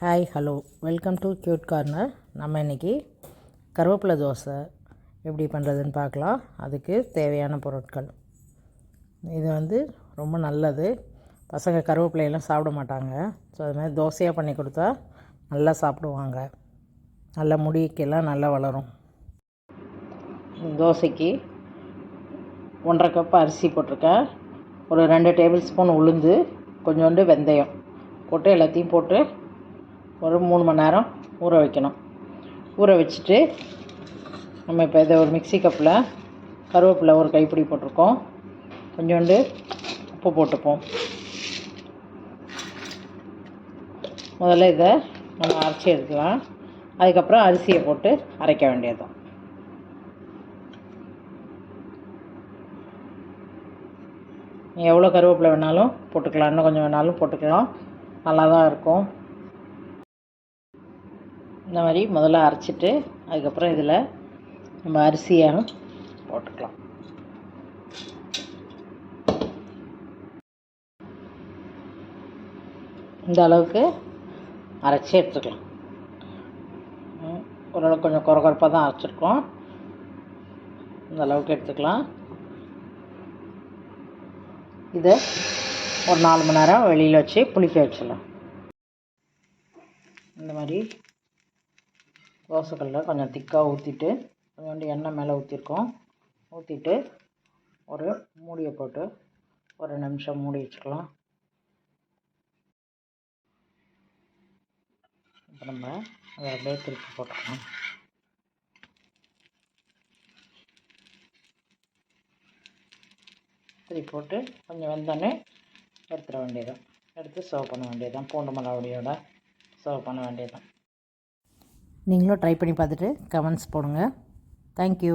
Hi hello welcome to cute corner நம்ம இன்றைக்கி கருவேப்பிலை தோசை எப்படி பண்ணுறதுன்னு பார்க்கலாம். அதுக்கு தேவையான பொருட்கள். இது வந்து ரொம்ப நல்லது. பசங்க கருவேப்பிலையெல்லாம் சாப்பிட மாட்டாங்க. ஸோ அதுமாதிரி தோசையாக பண்ணி கொடுத்தா நல்லா சாப்பிடுவாங்க. நல்ல முடிக்கெல்லாம் நல்லா வளரும். தோசைக்கு ஒன்றரை கப் அரிசி போட்டிருக்கேன். ஒரு ரெண்டு டேபிள் ஸ்பூன் உளுந்து கொஞ்சோண்டு வெந்தயம் போட்டு எல்லாத்தையும் போட்டு ஒரு மூணு மணி நேரம் ஊற வைக்கணும். ஊற வச்சுட்டு நம்ம இப்போ இதை ஒரு மிக்ஸி கப்பில் கருவேப்பிலை ஒரு கைப்பிடி போட்டிருக்கோம். கொஞ்சோண்டு உப்பு போட்டுப்போம். முதல்ல இதை நம்ம அரைச்சி எடுக்கலாம். அதுக்கப்புறம் அரிசியை போட்டு அரைக்க வேண்டியதும் எவ்வளோ கருவேப்பிலை வேணாலும் போட்டுக்கலாம். இன்னும் கொஞ்சம் வேணாலும் போட்டுக்கலாம். நல்லா தான் இருக்கும். இந்த மாதிரி முதல்ல அரைச்சிட்டு அதுக்கப்புறம் இதில் நம்ம அரிசியாக போட்டுக்கலாம். இந்த அளவுக்கு அரைச்சி எடுத்துக்கலாம். ஓரளவுக்கு கொஞ்சம் குறை குறைப்பாக தான் அரைச்சிருக்கோம். இந்த அளவுக்கு எடுத்துக்கலாம். இதை ஒரு நாலு மணி நேரம் வெளியில் வச்சு புளிக்க வச்சிடலாம். இந்த மாதிரி தோசைக்கல்ல கொஞ்சம் திக்காக ஊற்றிட்டு கொஞ்சோண்டு எண்ணெய் மேலே ஊற்றிருக்கோம் ஊற்றிட்டு ஒரு மூடியை போட்டு ஒரு நிமிஷம் மூடி வச்சுக்கலாம். இப்போ நம்ம அதை அப்படியே திருப்பி போட்டுக்கலாம். திருப்பி போட்டு கொஞ்சம் வெந்தோடனே எடுத்துட வேண்டியதுதான். எடுத்து சர்வ் பண்ண வேண்டியதுதான். பூண்டு மிளகாடியோட சர்வ் பண்ண வேண்டியதுதான். நீங்களும் ட்ரை பண்ணி பார்த்துட்டு கமெண்ட்ஸ் போடுங்க. தேங்க்யூ